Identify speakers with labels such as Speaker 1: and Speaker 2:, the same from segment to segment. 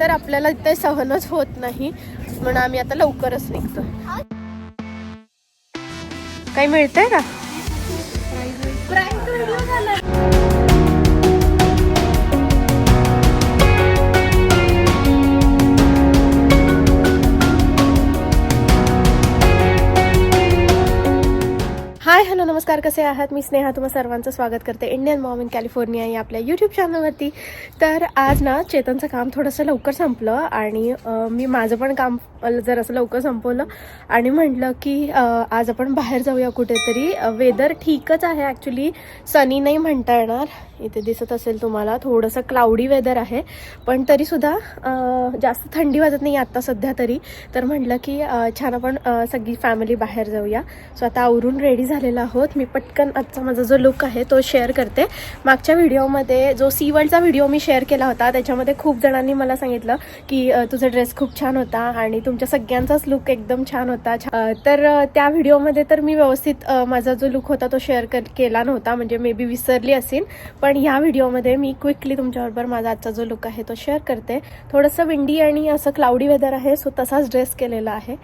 Speaker 1: तर आपल्याला ते सहनच होत नाही म्हणून आम्ही आता लवकरच निघतो काही मिळतंय का? हाय हॅलो नमस्कार. कसे आहात? मी स्नेहा तुम्हा सर्वांचं स्वागत करते इंडियन मॉम इन कॅलिफोर्निया या आपल्या यूट्यूब चॅनलवरती तर आज ना चेतनचं काम थोडंसं लवकर संपलं आणि मी माझं पण काम जर असं लवकर संपवलं आणि म्हटलं की आज आपण बाहेर जाऊया कुठेतरी. वेदर ठीकच आहे ॲक्च्युली सनी नाही म्हणता येणार. इथे दिसत असेल तुम्हाला थोडंसं क्लाउडी वेदर आहे. पण तरीसुद्धा जास्त थंडी वाजत नाही आत्ता सध्या तरी. तर म्हटलं की छान आपण सगळी फॅमिली बाहेर जाऊया. सो आता आवरून रेडी झालेला आहोत. मी पटकन आजचा माझा जो लुक आहे तो शेअर करते. मागच्या व्हिडिओमध्ये जो सी वर्ल्डचा व्हिडिओ मी शेअर केला होता त्याच्यामध्ये खूप जणांनी मला सांगितलं की तुझा ड्रेस खूप छान होता आणि तुमच्या सगळ्यांचाच लुक एकदम छान होता. तर त्या व्हिडिओमध्ये तर मी व्यवस्थित माझा जो लुक होता तो शेअर कर केला नव्हता. म्हणजे मे बी विसरली असेल पण ह्या व्हिडिओमध्ये मी क्विकली तुमच्याबरोबर माझा आजचा जो लुक आहे तो शेअर करते. थोडंसं विंडी आणि असं क्लाउडी वेदर आहे सो तसाच ड्रेस केलेला आहे.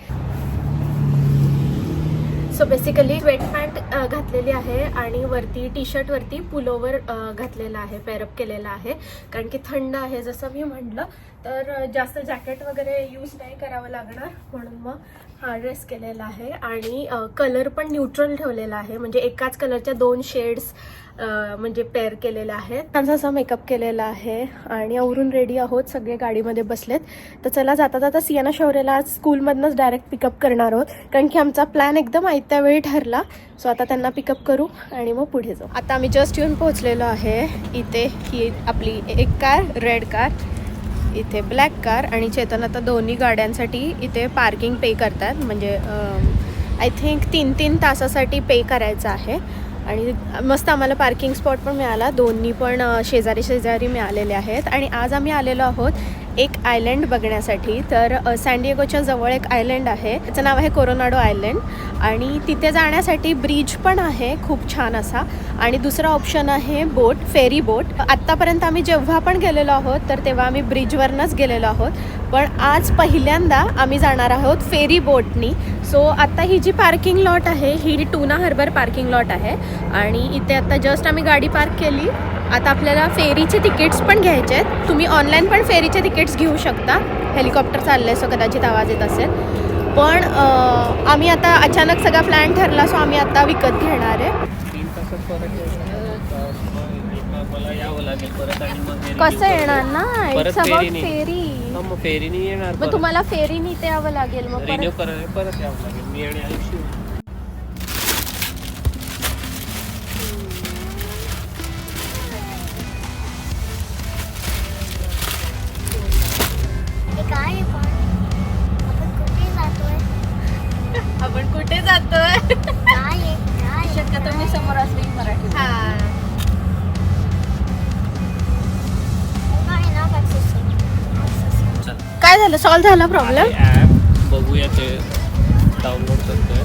Speaker 1: सो बेसिकली स्वेट पॅन्ट घातलेली आहे आणि वरती टी शर्ट वरती पुलोवर uh, घातलेला आहे पेरअप केलेला आहे. कारण की थंड आहे जसं मी म्हटलं तर uh, जास्त जॅकेट वगैरे यूज नाही करावं लागणार. म्हणून मग हा ड्रेस केलेला आहे. आणि uh, कलर पण न्यूट्रल ठेवलेला आहे. म्हणजे एकाच कलरच्या दोन शेड्स म्हणजे पेअर केलेला आहे. त्यांचा असा मेकअप केलेला आहे आणि आवरून रेडी आहोत सगळे गाडीमध्ये बसलेत. तर चला जाता जाता सियाना शौर्याला आज स्कूलमधनंच डायरेक्ट पिकअप करणार आहोत. कारण की आमचा प्लॅन एकदम आयत्या वेळी ठरला. सो आता त्यांना पिकअप करू आणि मग पुढे जाऊ. आता आम्ही जस्ट येऊन पोहोचलेलो आहे. इथे ही आपली एक कार रेड कार इथे ब्लॅक कार आणि चेतन आता दोन्ही गाड्यांसाठी इथे पार्किंग पे करतात. म्हणजे आय थिंक तीन तीन तासासाठी पे करायचं आहे. आणि मस्त आम्हाला पार्किंग स्पॉट पण मिळाला. दोन्ही पण शेजारी शेजारी मिळालेले आहेत. आणि आज आम्ही आलेलो आहोत एक आयलँड बघण्यासाठी. तर सँडिएगोच्या सॅन्डिएगोच्या जवळ एक आयलँड आहे. त्याचं नाव आहे कोरोनाडो आयलँड आणि तिथे जाण्यासाठी ब्रिज पण आहे. खूप छान असा. आणि दुसरा ऑप्शन आहे बोट फेरी बोट आत्तापर्यंत आम्ही जेव्हा पण गेलेलो आहोत तर तेव्हा आम्ही ब्रिजवरनंच गेलेलो आहोत. पण आज पहिल्यांदा आम्ही जाणार आहोत फेरी बोटनी सो आत्ता ही जी पार्किंग लॉट आहे ही टुना हार्बर पार्किंग लॉट आहे. आणि इथे आत्ता जस्ट आम्ही गाडी पार्क केली. आता आपल्याला फेरीचे तिकीट्स पण घ्यायचे आहेत. तुम्ही ऑनलाईन पण फेरीचे तिकीट्स घेऊ शकता. हेलिकॉप्टर चाललं आहे सो कदाचित आवाज येत असेल. पण आम्ही आता अचानक सगळा प्लॅन ठरला सो आम्ही आता विकत घेणार आहे. कसं येणार ना? It's about. फेरी.
Speaker 2: मग फेरीने येणार
Speaker 1: मग तुम्हाला फेरीने इथे यावं लागेल मग
Speaker 2: रिन्यू करायला परत यावं लागेल. मी आणि आयुष्य.
Speaker 3: काय
Speaker 1: झालं प्रॉब्लेम
Speaker 2: ॲप बघूया ते डाउनलोड करतोय.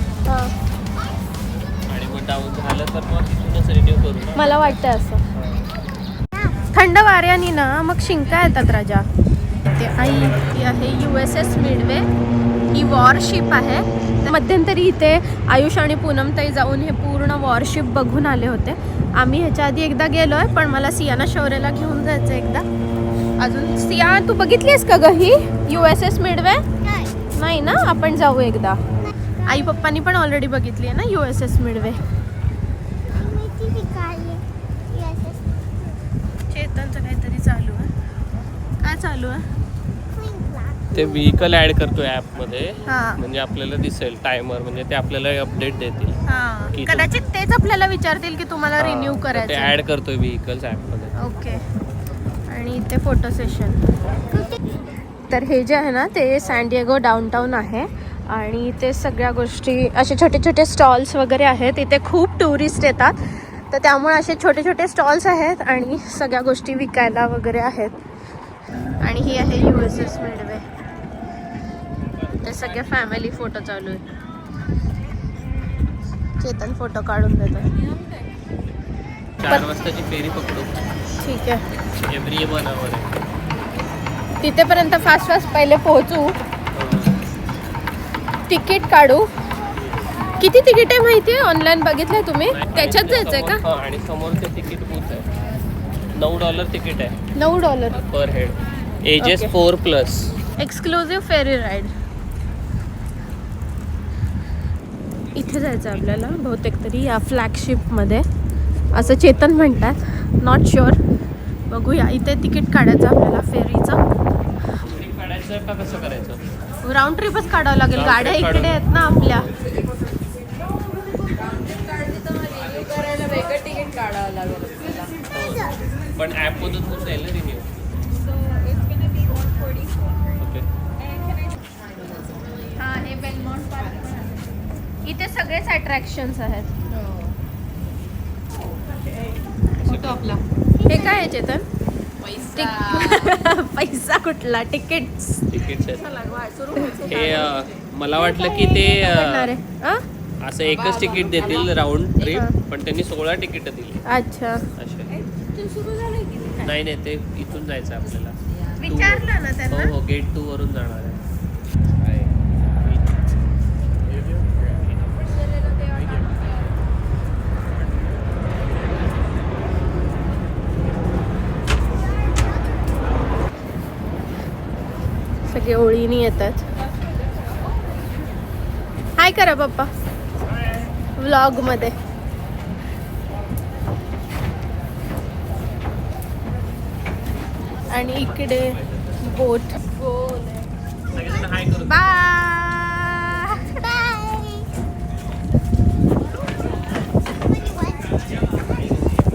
Speaker 2: आणि मग डाऊन झालं तर मग तिथूनच रिन्यू करू ना.
Speaker 1: मला वाटतं असं. थंड वाऱ्याने ना मग शिंका येतात राजा. ते आई ती आहे यू एस एस मिडवे ही वॉरशिप आहे. मध्यंतरी इथे आयुष आणि पूनमताई जाऊन हे पूर्ण वॉरशिप बघून आले होते. आम्ही ह्याच्या आधी एकदा गेलो आहे पण मला सियाना शौर्याला घेऊन जायचं एकदा. अजून सिया तू बघितलीस का ग ही? U S S Midway? नाही. ना? आपण जाऊ एकदा. आई पप्पांनी पण ऑलरेडी बघितली आहे ना यू एस एस मिडवे. चेतनचं काहीतरी चालू आहे. काय चालू आहे.
Speaker 2: ते व्हेकल ऍड करतोय ॲपमध्ये
Speaker 1: हा.
Speaker 2: म्हणजे आपल्याला दिसेल टायमर म्हणजे ते आपल्याला अपडेट देतील.
Speaker 1: हा. कदाचित तेच आपल्याला विचारतील की तुम्हाला रिन्यू करायचं
Speaker 2: ऍड करतोय व्हेकल्स ॲपमध्ये
Speaker 1: ओके आणि इथे फोटो सेशन. तर हे जे आहे ना ते सॅन्डिएगो डाऊनटाऊन आहे. आणि इथे सगळ्या गोष्टी असे छोटे छोटे स्टॉल्स वगैरे आहेत. इथे खूप टुरिस्ट येतात. तर त्यामुळे असे छोटे छोटे स्टॉल्स आहेत आणि सगळ्या गोष्टी विकायला वगैरे आहेत. आणि ही आहे यू एस एस मिडवे ते सगळे फॅमिली फोटो चालू आहे चेतन फोटो काढून देतो
Speaker 2: चार वाजताची फेरी पकडू.
Speaker 1: ठीक आहे.
Speaker 2: एव्हरी वन आवर आहे.
Speaker 1: तिथेपर्यंत फास्ट फास्ट पहिले पोहोचू. तिकीट काढू. किती तिकीट आहे माहिती आहे ऑनलाईन बघितलंय तुम्ही? त्याच्यात जायचंय का?
Speaker 2: समोर- हा, आणि समोरचं तिकीट बूथ आहे. नऊ डॉलर तिकीट आहे.
Speaker 1: नऊ dollar
Speaker 2: per head ages. Four plus
Speaker 1: exclusive ferry ride इथे जायचं आहे आपल्याला बहुतेक तरी या फ्लॅगशिपमध्ये असं चेतन म्हणतात. नॉट शुअर बघूया. इथे तिकीट काढायचं आपल्याला फेरीचं
Speaker 2: काढायचं का कसं करायचं
Speaker 1: राऊंड ट्रिपच काढावं लागेल गाड्या इकडे. आहेत ना आपल्या.
Speaker 2: पण ऍप मधून होऊन जाईल ना
Speaker 1: हा हे इथे सगळेच अट्रॅक्शन्स आहेत. हे काय आहे चेतन? पैसा. कुठला? तिकीट
Speaker 2: तिकीट हे मला वाटलं की ते असं एकच तिकीट देतील राऊंड ट्रिप. पण त्यांनी सोळा तिकीट दिली.
Speaker 1: अच्छा.
Speaker 2: असे नाही? नाही ते इथून जायचं आहे आपल्याला.
Speaker 1: विचारलं ना त्यांना.
Speaker 2: हो हो गेट टू वरून जाणार आहे.
Speaker 1: सगळे ओळीनी येतात. हाय करा पप्पा. व्लॉगमध्ये आणि इकडे बोट.
Speaker 2: सगळेजण
Speaker 1: बाय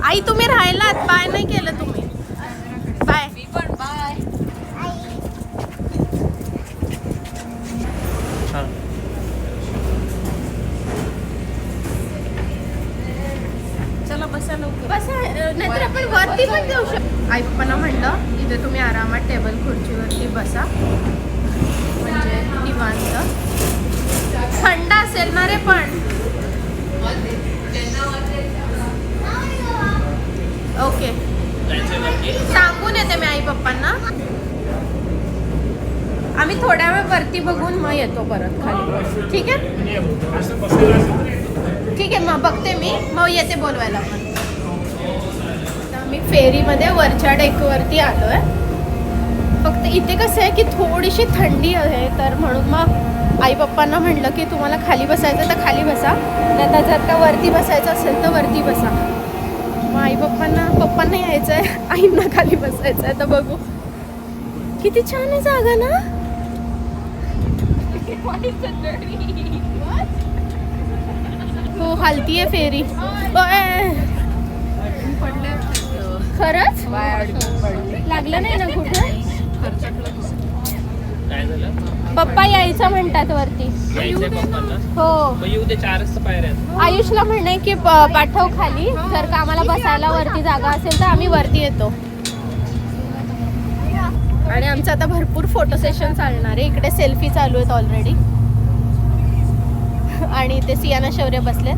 Speaker 1: आई तुम्ही राहिलात. बाय नाही केलं तुम्ही. बाय बाय बसा लवकर. बसा अं, नाहीतर आपण वरती पण जाऊ शकतो आई पप्पांना म्हणलं इथे तुम्ही आरामात टेबल खुर्चीवरती बसा. म्हणजे निवांत. थंड असेल ना रे पण. ओके. सांगून येते मी आई पप्पांना आम्ही थोड्या वेळ वरती बघून मग येतो परत खाली. ठीक आहे? ठीक आहे मग बघते मी. मग येते बोलवायला पण आम्ही फेरीमध्ये वरच्या डेकवरती आलो आहे फक्त इथे कसं आहे की थोडीशी थंडी आहे तर म्हणून मग आई पप्पांना म्हणलं की तुम्हाला खाली बसायचं तर खाली बसा. नाही तर जर का वरती बसायचं असेल तर वरती बसा. मग आई पप्पांना पप्पांना यायचं आहे आईंना खाली बसायचं आहे. तर बघू. किती छान आहे जागा ना? हो हलतीये फेरी. ओय. खरंच? लागलं नाही ना कुठं?
Speaker 2: काय झालं?
Speaker 1: पप्पा यायचं म्हणतात वरती. हो. आयुषला म्हणे की पाठव खाली. जर का आम्हाला बसायला वरती जागा असेल तर आम्ही वरती येतो. आणि आमचं आता भरपूर फोटो सेशन चालणार आहे. इकडे सेल्फी चालू आहेत ऑलरेडी आणि ते सियाना शौर्य बसले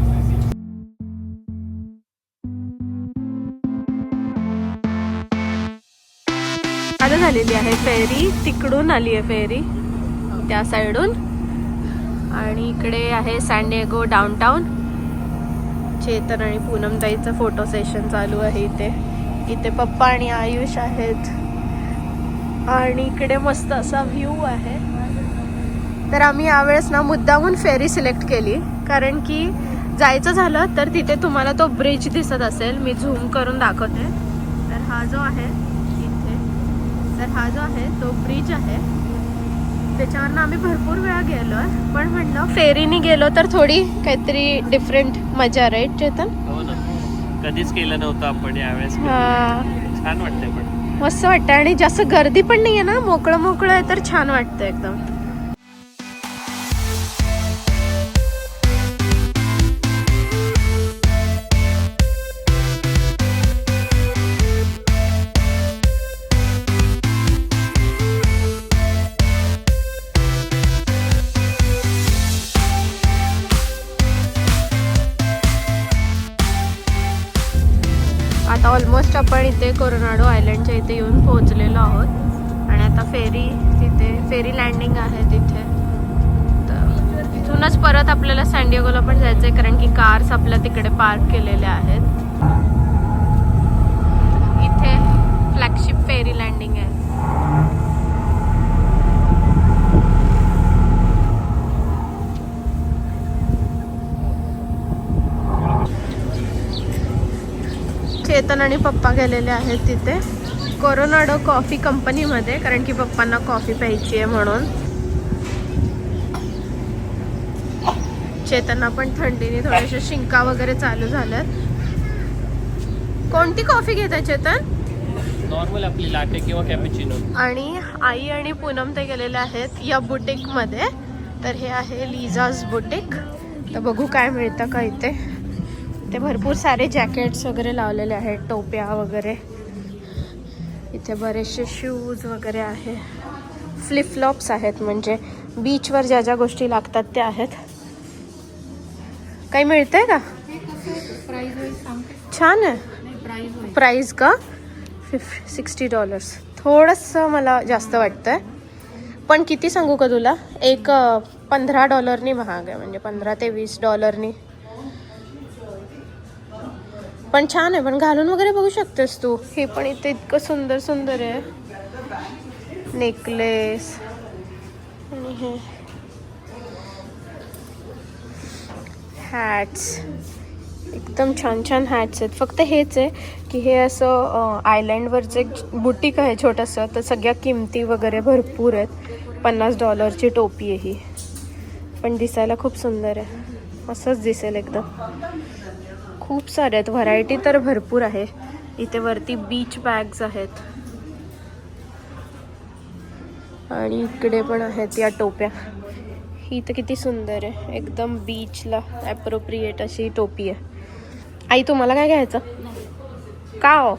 Speaker 1: आलेली झालेली आहे फेरी तिकडून आली आहे फेरी त्या साईडून. आणि इकडे आहे सॅन्डिएगो डाऊनटाऊन चेतन आणि पूनमताईचं फोटो सेशन चालू आहे इथे. इथे पप्पा आणि आयुष आहेत. आणि इकडे मस्त असा व्ह्यू आहे. तर आम्ही यावेळेस ना मुद्दामून फेरी सिलेक्ट केली. कारण की जायचं झालं तर तिथे तुम्हाला तो ब्रिज दिसत असेल. मी झूम करून दाखवते. तर हा जो आहे तर हा जो आहे तो ब्रिज आहे. त्याच्यावरनं आम्ही भरपूर वेळा गेलो आहे पण म्हणलं फेरीने गेलो तर थोडी काहीतरी डिफरंट मजा राईट चेतन?
Speaker 2: हो ना. कधीच केलं नव्हतं आपण यावेळेस.
Speaker 1: हा.
Speaker 2: छान वाटतंय पण.
Speaker 1: मस्त वाटतं आणि जास्त गर्दी पण नाहीये ना? मोकळं मोकळं आहे तर छान वाटतं एकदम. इथे कोरोनाडो आयलंडच्या इथे येऊन पोहोचलेलो आहोत. आणि आता फेरी तिथे फेरी लँडिंग आहे तिथे. तर तिथूनच परत आपल्याला सँडिएगोला पण जायचं आहे कारण की कार्स आपल्या तिकडे पार्क केलेल्या आहेत इथे फ्लॅगशिप फेरी लँडिंग आहे चेतन आणि पप्पा गेलेले आहेत तिथे. कोरोनाडो कॉफी कंपनीमध्ये कारण की पप्पांना कॉफी प्यायची आहे म्हणून. चेतना पण थंडीने थोडेसे शिंका वगैरे चालू झाल्यात. कोणती कॉफी घेत आहे चेतन?
Speaker 2: नॉर्मल आपली लाटे किंवा कॅपेचिनो
Speaker 1: आणि आई आणि पूनम ते गेलेले आहेत या बुटीकमध्ये तर हे आहे लिझाज बुटीक तर बघू काय मिळतं का इथे. इथे भरपूर सारे जॅकेट्स वगैरे लावलेले आहेत टोप्या वगैरे. इथे बरेचसे शूज वगैरे आहे. फ्लिपफ्लॉप्स आहेत म्हणजे बीचवर ज्या ज्या गोष्टी लागतात त्या आहेत. काही मिळतंय का? छान आहे. प्राईज का? फिफ सिक्स्टी डॉलर्स थोडंसं मला जास्त वाटतंय. पण किती सांगू का तुला? एक पंधरा डॉलरनी महाग आहे. म्हणजे पंधरा ते वीस डॉलरनी पण छान आहे पण घालून वगैरे बघू शकतेस तू. हे पण इथे इतकं सुंदर सुंदर आहे. नेकलेस आणि हे. हॅट्स एकदम छान छान हॅट्स आहेत. फक्त हेच आहे की हे असं आयलँडवरचं एक बुटीक आहे छोटंसं तर सगळ्या किमती वगैरे भरपूर आहेत. पन्नास डॉलरची टोपी आहे ही. पण दिसायला खूप सुंदर आहे. असंच दिसेल एकदम. खूप साऱ्या आहेत. व्हरायटी तर भरपूर आहे. इथे वरती बीच बॅग्स आहेत. आणि इकडे पण आहेत या टोप्या. ही तर किती सुंदर आहे. एकदम बीचला ॲप्रोप्रिएट अशी टोपी आहे. आई तुम्हाला काय घ्यायचं? का हो?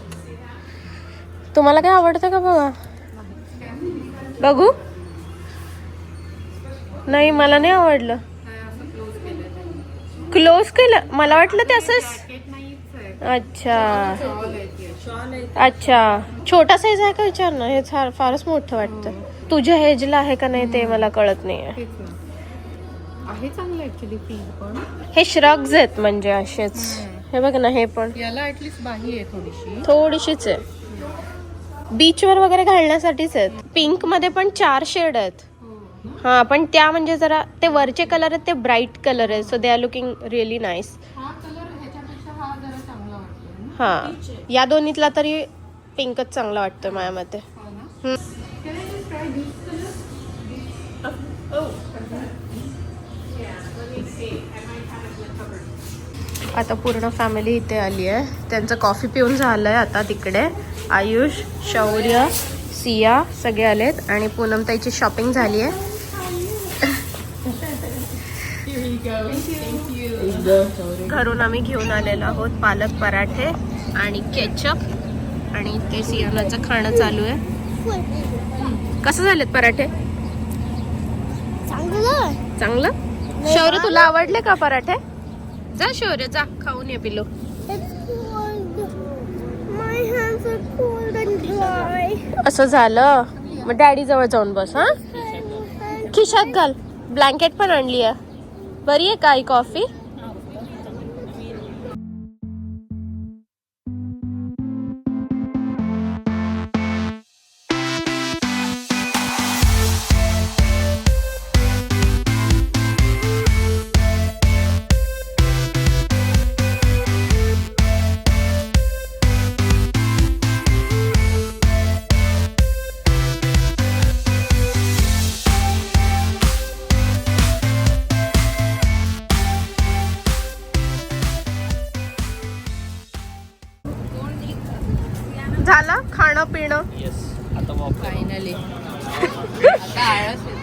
Speaker 1: तुम्हाला काय आवडतं का बघा बघू. नाही मला नाही आवडलं. क्लोज केलं? मला वाटलं ते असंच अच्छा. अच्छा. छोटा साईज आहे का विचार ना? हे फार फारच मोठं वाटतं. तुझ्या हेजला आहे का नाही ते मला कळत नाही आहे
Speaker 4: चांगलं ऍक्च्युली फील पण.
Speaker 1: हे श्रग्स आहेत म्हणजे असेच. हे बघ ना हे पण.
Speaker 4: याला ऍटलीस्ट बाही आहे थोडीशी.
Speaker 1: थोडीशीच आहे. बीचवर वगैरे घालण्यासाठीच आहेत. पिंकमध्ये पण चार शेड आहेत. हा पण त्या म्हणजे जरा ते वरचे कलर आहेत ते ब्राईट कलर आहे so they are looking really nice
Speaker 4: हा कलर ह्याच्यापेक्षा हा जरा चांगला वाटतो ना?
Speaker 1: हा या दोन्हीतला तरी पिंकच चांगला वाटतोय माझ्या मते.
Speaker 4: हो ना?
Speaker 1: हम्म.
Speaker 4: Can I just try this color?
Speaker 1: आता पूर्ण फॅमिली इथे आली आहे. त्यांचं कॉफी पिऊन झालंय आता तिकडे. आयुष शौर्य सिया सगळे आलेत. आणि पूनम ताईची शॉपिंग झाली आहे
Speaker 4: Here you go. Thank you.
Speaker 1: घरून आम्ही घेऊन आलेलो आहोत पालक पराठे आणि केचप आणि ते सियानाचं खाणं चालू आहे. कसं झालेत पराठे?
Speaker 3: चांगलं.
Speaker 1: चांगलं? शौर्य तुला आवडले का पराठे? जा शौर्य जा. खाऊन ये पिलो
Speaker 3: It's cold. My hands are cold and dry.
Speaker 1: असं झालं. मग डॅडी जवळ जाऊन बस हा? खिशात घाल. ब्लँकेट पण आणली आहे. बरी आहे काय कॉफी? झालं खाणं पिणं?
Speaker 2: येस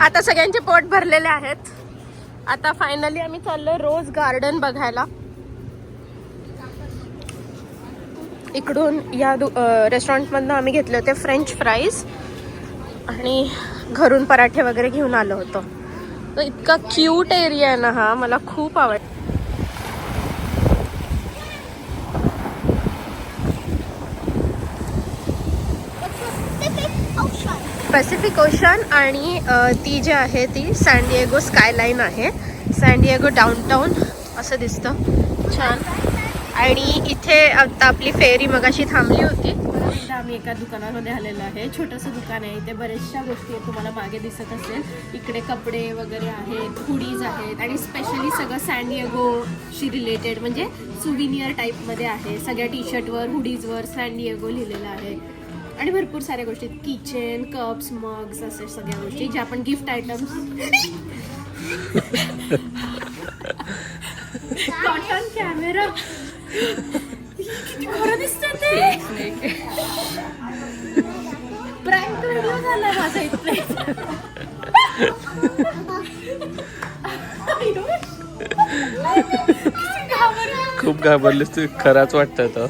Speaker 2: आता
Speaker 1: सगळ्यांचे पोट भरलेले आहेत. आता फायनली आम्ही चाललो रोज गार्डन बघायला. इकडून या रेस्टॉरंटमधनं आम्ही घेतले होते फ्रेंच फ्राईज आणि घरून पराठे वगैरे घेऊन आलो होतो. तर इतका क्यूट एरिया आहे ना हा मला खूप आवड पॅसिफिक ओशन आणि ती जी आहे ती सॅनडिएगो स्कायलाईन आहे. सॅनडिएगो डाऊनटाऊन असं दिसतं. छान. आणि इथे आता आपली फेरी मगाशी थांबली होती. एकदा आम्ही एका दुकानामध्ये आलेलो आहे. छोटंसं दुकान आहे. इथे बऱ्याचशा गोष्टी तुम्हाला मागे दिसत असेल. इकडे कपडे वगैरे आहेत हुडीज आहेत आणि स्पेशली सगळं सॅनडिएगोशी रिलेटेड म्हणजे सुविनियर टाईपमध्ये आहे. सगळ्या टी शर्टवर हुडीजवर सॅनडिएगो लिहिलेलं आहे. आणि भरपूर साऱ्या गोष्टी किचन कप्स मग्स असे सगळ्या गोष्टी ज्या आपण गिफ्ट आयटम्स कॉटन कॅमेरा खरं ते. प्रँक व्हिडिओ झाला माझा इथे.
Speaker 2: खूप घाबरलीस तू. खराच वाटतं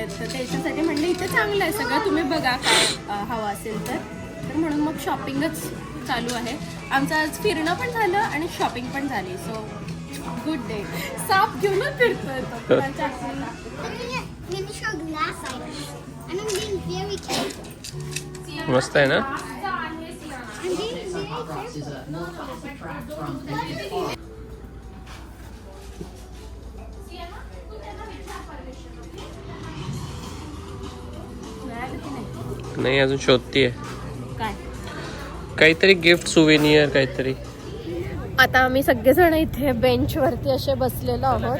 Speaker 1: आहेत. तर त्याच्यासाठी म्हणलं इथे चांगलं आहे सगळं. तुम्ही बघा काय हवं असेल तर. तर म्हणून मग शॉपिंगच चालू आहे. आमचं आज फिरणं पण झालं आणि शॉपिंग पण झाली. सो गुड डे साप घेऊनच फिरतोय तो. कोणाच्या आठवणी लागतात. नाही?
Speaker 2: अजून शोधतीये.
Speaker 1: काय?
Speaker 2: काहीतरी गिफ्ट सुवेनियर काहीतरी.
Speaker 1: आता आम्ही सगळेजण इथे बेंचवरती असे बसलेलो आहोत.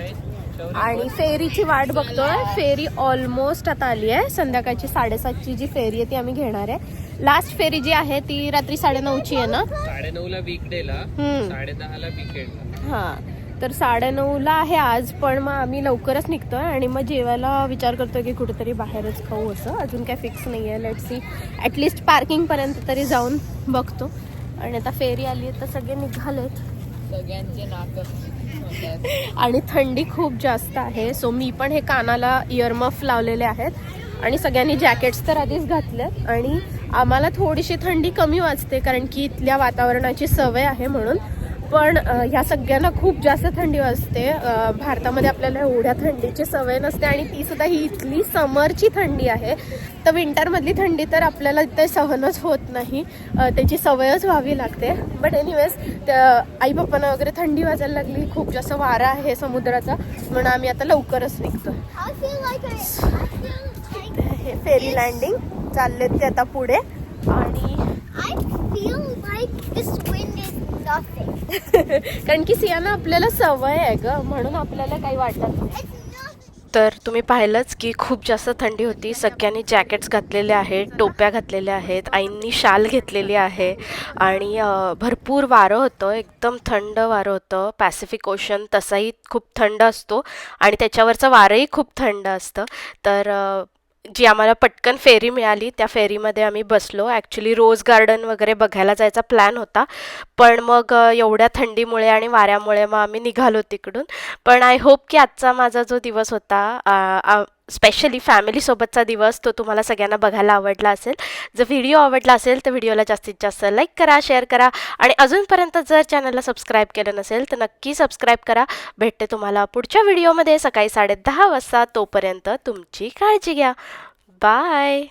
Speaker 1: आणि फेरीची वाट बघतोय. फेरी ऑलमोस्ट आता आली आहे. संध्याकाळची साडेसातची जी फेरी आहे ती आम्ही घेणार आहे. लास्ट फेरी जी आहे ती रात्री साडेनऊची आहे ना?
Speaker 2: साडे नऊ ला. साडे दहा ला.
Speaker 1: हा. तर साडेनऊला आहे आज पण मग आम्ही लवकरच निघतोय आणि मग जेवायला विचार करतोय की कुठेतरी बाहेरच खाऊ असं. अजून काय फिक्स नाही आहे लेट सी ॲटलिस्ट पार्किंगपर्यंत तरी जाऊन बघतो. आणि आता फेरी आली आहे तर सगळे निघालेत.
Speaker 4: सगळ्यांचे नाक
Speaker 1: आणि थंडी खूप जास्त आहे. सो मी पण हे कानाला इयरमफ लावलेले आहेत. आणि सगळ्यांनी जॅकेट्स तर आधीच घातलेत आणि आम्हाला थोडीशी थंडी कमी वाजते कारण की इथल्या वातावरणाची सवय आहे म्हणून. पण ह्या सगळ्यांना खूप जास्त थंडी वाजते. भारतामध्ये आपल्याला एवढ्या थंडीची सवय नसते आणि ती सुद्धा ही इथली समरची थंडी आहे. तर विंटरमधली थंडी तर आपल्याला इथे सहनच होत नाही. त्याची सवयच व्हावी लागते. बट एनिवेज त्या आई पप्पांना वगैरे थंडी वाजायला लागली. खूप जास्त वारा आहे समुद्राचा. म्हणून आम्ही आता लवकरच निघतो हे फेरी लँडिंग चाललेत ते आता पुढे. आणि कारण की सियाना आपल्याला सवय आहे ग म्हणून आपल्याला काही वाटत नाही. तर तुम्ही पाहिलंच की खूप जास्त थंडी होती. सगळ्यांनी जॅकेट्स घातलेले आहेत टोप्या घातलेल्या आहेत आईंनी शाल घेतलेली आहे आणि भरपूर वारं होतं एकदम थंड वारं होतं. पॅसिफिक ओशन तसाही खूप थंड असतो आणि त्याच्यावरचं वारंही खूप थंड असतं. तर जी आम्हाला पटकन फेरी मिळाली त्या फेरीमध्ये आम्ही बसलो. ॲक्च्युली रोज गार्डन वगैरे बघायला जायचा प्लॅन होता. पण मग एवढ्या थंडीमुळे आणि वाऱ्यामुळे मग आम्ही निघालो तिकडून. पण आय होप की आजचा माझा जो दिवस होता स्पेशली फॅमिलीसोबतचा दिवस तो तुम्हाला सगळ्यांना बघायला आवडला असेल. जर व्हिडिओ आवडला असेल तर व्हिडिओला जास्तीत जास्त लाईक करा शेअर करा आणि अजूनपर्यंत जर चॅनलला सबस्क्राईब केलं नसेल तर नक्की सबस्क्राईब करा. भेटते तुम्हाला पुढच्या व्हिडिओमध्ये सकाळी साडेदहा वाजता तोपर्यंत तुमची काळजी घ्या. बाय